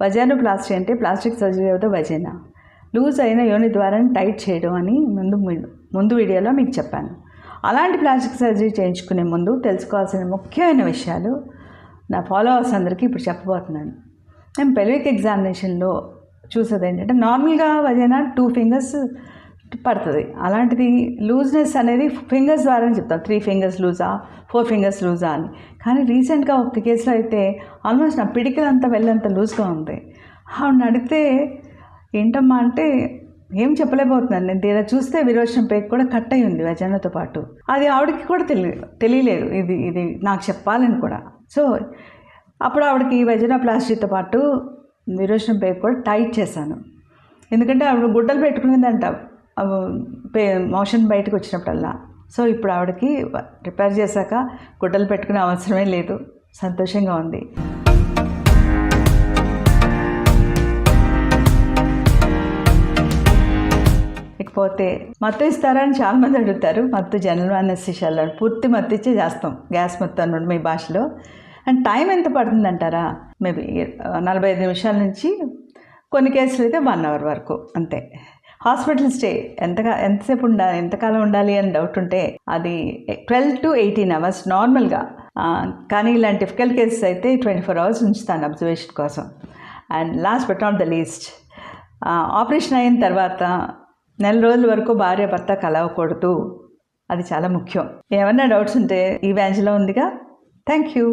వజానోప్లాస్టీ అంటే plastic surgery అవుతా వజైనా. Loose అయిన యోని ద్వారా టైట్ చేయడం అని ముందు ముందు వీడియోలో మీకు చెప్పాను. అలాంటి ప్లాస్టిక్ సర్జరీ చేయించుకునే ముందు తెలుసుకోవాల్సిన ముఖ్యమైన విషయాలు నా ఫాలోవర్స్ అందరికీ ఇప్పుడు చెప్పబోతున్నాను. నేను పెల్విక్ ఎగ్జామినేషన్లో చూసేది ఏంటంటే నార్మల్గా వజైనా టూ ఫింగర్స్ పడుతుంది. అలాంటిది లూజ్నెస్ అనేది ఫింగర్స్ ద్వారానే చెప్తాం. త్రీ ఫింగర్స్ లూజా ఫోర్ ఫింగర్స్ లూజా అని. కానీ రీసెంట్గా ఒక కేసులో అయితే ఆల్మోస్ట్ నా పిడికిలంతా వెళ్ళంత లూజ్గా ఉంది. ఆవిడ అడిగితే ఏంటమ్మా అంటే ఏం చెప్పలేకపోతున్నాను. నేను తీరా చూస్తే విరోచన పేక్ కూడా కట్ అయి ఉంది వజనతో పాటు. అది ఆవిడకి కూడా తెలియ తెలియలేదు. ఇది ఇది నాకు చెప్పాలని కూడా. సో అప్పుడు ఆవిడకి ఈ వజన ప్లాస్టిక్తో పాటు విరోచన పేక్ కూడా టైట్ చేశాను. ఎందుకంటే ఆవిడ గుడ్డలు పెట్టుకునేదంట. మోషన్ బయటకు వచ్చినప్పుడల్లా సో ఇప్పుడు ఆవిడకి రిపేర్ చేశాక గుడ్డలు పెట్టుకునే అవసరమే లేదు. సంతోషంగా ఉంది. ఇకపోతే మత్తు ఇస్తారా అని చాలామంది అడుగుతారు. మత్తు జనరల్ అనెస్థిషియాలో పూర్తి మత్తు ఇచ్చే చేస్తాం. గ్యాస్ మత్తు అన్నాడు మీ భాషలో. అండ్ టైం ఎంత పడుతుంది అంటారా మేబీ నలభై ఐదు నిమిషాల నుంచి కొన్ని కేసులు అయితే వన్ అవర్ వరకు. అంతే. హాస్పిటల్ స్టే ఎంతగా ఎంతసేపు ఉండాలి ఎంతకాలం ఉండాలి అని డౌట్ ఉంటే అది ట్వెల్వ్ టు ఎయిటీన్ అవర్స్ నార్మల్గా కానీ ఇలాంటి డిఫికల్ట్ కేసెస్ అయితే ట్వంటీ ఫోర్ అవర్స్ ఉంచుతాను అబ్జర్వేషన్ కోసం. And last but not the least operation అయిన తర్వాత నెల రోజుల వరకు భార్య భర్త కలవకూడదు. అది చాలా ముఖ్యం. ఏమన్నా డౌట్స్ ఉంటే ఈ బ్యాంచ్లో ఉందిగా. Thank you